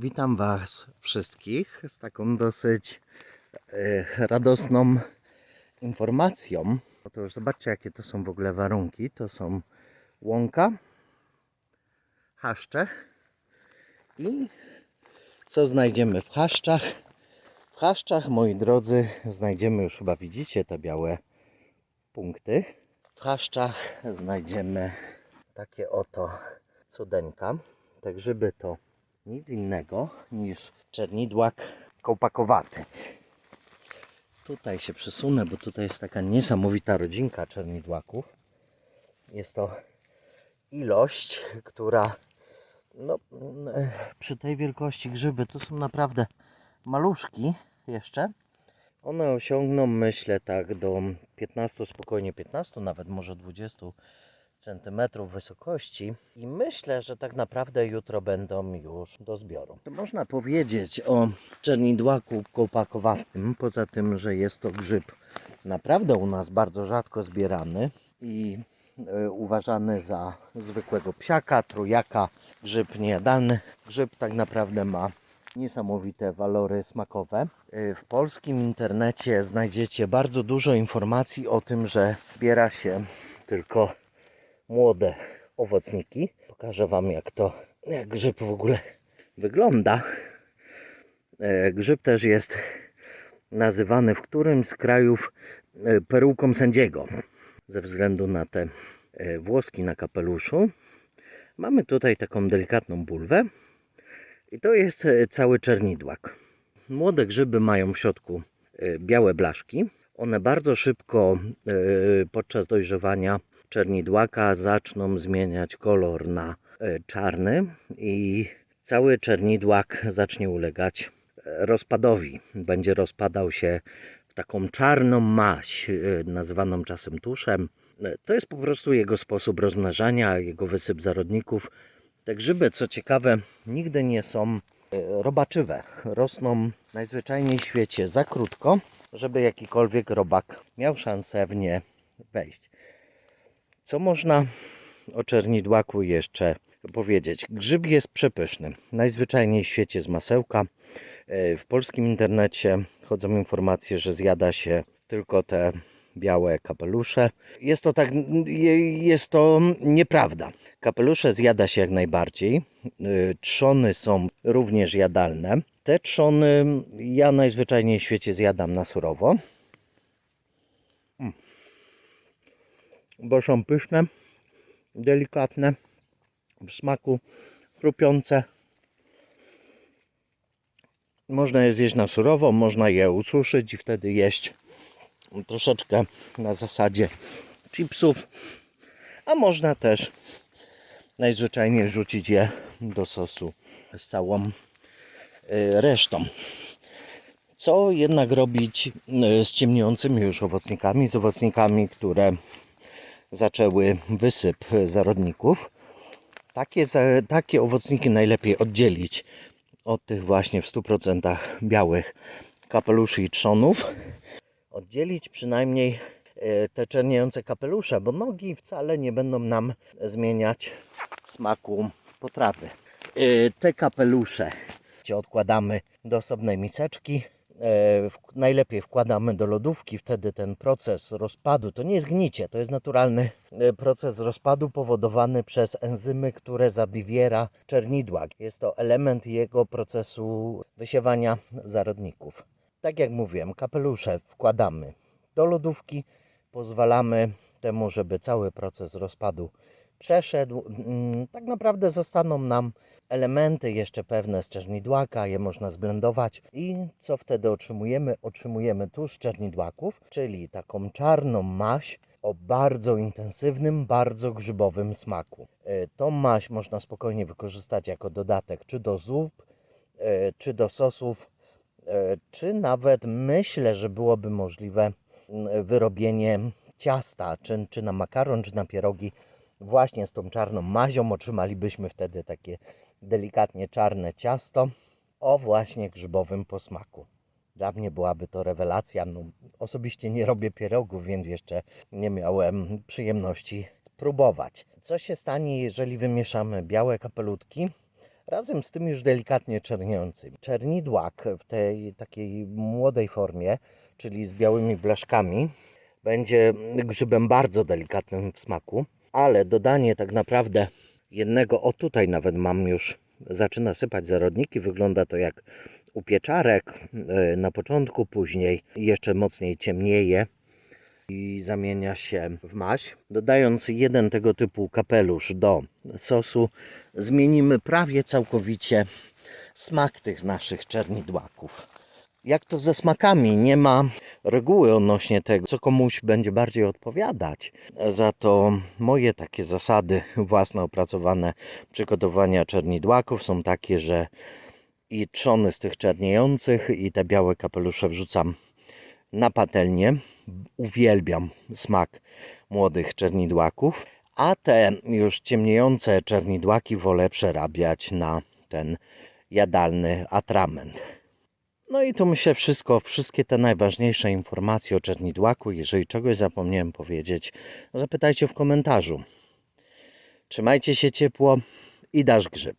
Witam Was wszystkich z taką dosyć e, radosną informacją. Otóż zobaczcie, jakie to są w ogóle warunki. To są łąka, chaszcze i co znajdziemy w chaszczach? W chaszczach, moi drodzy, znajdziemy już chyba widzicie te białe punkty. W chaszczach znajdziemy takie oto cudeńka. Te grzyby to nic innego niż czernidłak kołpakowaty. Tutaj się przesunę, bo tutaj jest taka niesamowita rodzinka czernidłaków. Jest to ilość, która no, przy tej wielkości grzyby to są naprawdę maluszki jeszcze. One osiągną, myślę, tak do 15, spokojnie 15, nawet może 20 centymetrów wysokości i myślę, że tak naprawdę jutro będą już do zbioru. Można powiedzieć o czernidłaku kołpakowatym, poza tym, że jest to grzyb naprawdę u nas bardzo rzadko zbierany i e, uważany za zwykłego psiaka, trójaka, grzyb niejadalny. Grzyb tak naprawdę ma niesamowite walory smakowe. E, W polskim internecie znajdziecie bardzo dużo informacji o tym, że zbiera się tylko młode owocniki. Pokażę Wam jak to, jak grzyb w ogóle wygląda. E, Grzyb też jest nazywany w którymś z krajów e, peruką sędziego. Ze względu na te e, włoski na kapeluszu. Mamy tutaj taką delikatną bulwę. I to jest cały czernidłak. Młode grzyby mają w środku białe blaszki. One bardzo szybko podczas dojrzewania czernidłaka zaczną zmieniać kolor na e, czarny i cały czernidłak zacznie ulegać e, rozpadowi. Będzie rozpadał się w taką czarną maść, e, nazywaną czasem tuszem. To jest po prostu jego sposób rozmnażania, jego wysyp zarodników. Te grzyby, co ciekawe, nigdy nie są robaczywe. Rosną najzwyczajniej w świecie za krótko, żeby jakikolwiek robak miał szansę w nie wejść. Co można o czernidłaku jeszcze powiedzieć? Grzyb jest przepyszny. Najzwyczajniej w świecie z masełka. E, W polskim internecie chodzą informacje, że zjada się tylko te białe kapelusze. Jest to tak, je- jest to nieprawda. Kapelusze zjada się jak najbardziej. Y, Trzony są również jadalne. Te trzony ja najzwyczajniej w świecie zjadam na surowo. Bo są pyszne, delikatne, w smaku chrupiące. Można je zjeść na surowo, można je ususzyć i wtedy jeść troszeczkę na zasadzie chipsów, a można też najzwyczajniej wrzucić je do sosu z całą y, resztą. Co jednak robić y, z ciemniejącymi już owocnikami, z owocnikami, które zaczęły wysyp zarodników. Takie, takie owocniki najlepiej oddzielić od tych właśnie w 100% białych kapeluszy i trzonów. Oddzielić przynajmniej e, te czerniejące kapelusze, bo nogi wcale nie będą nam zmieniać smaku potrawy. E, Te kapelusze odkładamy do osobnej miseczki. E, Najlepiej wkładamy do lodówki, wtedy ten proces rozpadu to nie jest gnicie, to jest naturalny e, proces rozpadu powodowany przez enzymy, które zabiwiera czernidłak. Jest to element jego procesu wysiewania zarodników. Tak jak mówiłem, kapelusze wkładamy do lodówki, pozwalamy temu, żeby cały proces rozpadu przeszedł. Mm, Tak naprawdę zostaną nam elementy jeszcze pewne z czernidłaka, je można zblendować i co wtedy otrzymujemy? Otrzymujemy tłuszcz czernidłaków, czyli taką czarną maść o bardzo intensywnym, bardzo grzybowym smaku. E, Tą maść można spokojnie wykorzystać jako dodatek czy do zup, e, czy do sosów, e, czy nawet myślę, że byłoby możliwe mm, wyrobienie ciasta, czy, czy na makaron, czy na pierogi właśnie z tą czarną mazią. Otrzymalibyśmy wtedy takie delikatnie czarne ciasto o właśnie grzybowym posmaku. Dla mnie byłaby to rewelacja. No, osobiście nie robię pierogów, więc jeszcze nie miałem przyjemności spróbować. Co się stanie, jeżeli wymieszamy białe kapelutki razem z tym już delikatnie czerniącym. Czernidłak w tej takiej młodej formie, czyli z białymi blaszkami, będzie grzybem bardzo delikatnym w smaku, ale dodanie tak naprawdę jednego, o tutaj nawet mam już, zaczyna sypać zarodniki, wygląda to jak u pieczarek e, na początku, później jeszcze mocniej ciemnieje i zamienia się w maś. Dodając jeden tego typu kapelusz do sosu, zmienimy prawie całkowicie smak tych naszych czernidłaków. Jak to ze smakami? Nie ma reguły odnośnie tego, co komuś będzie bardziej odpowiadać. Za to moje takie zasady własne opracowane przygotowania czernidłaków są takie, że i trzony z tych czerniejących i te białe kapelusze wrzucam na patelnię. Uwielbiam smak młodych czernidłaków, a te już ciemniejące czernidłaki wolę przerabiać na ten jadalny atrament. No i to myślę wszystko, wszystkie te najważniejsze informacje o czernidłaku. Jeżeli czegoś zapomniałem powiedzieć, zapytajcie w komentarzu. Trzymajcie się ciepło i dasz grzyb.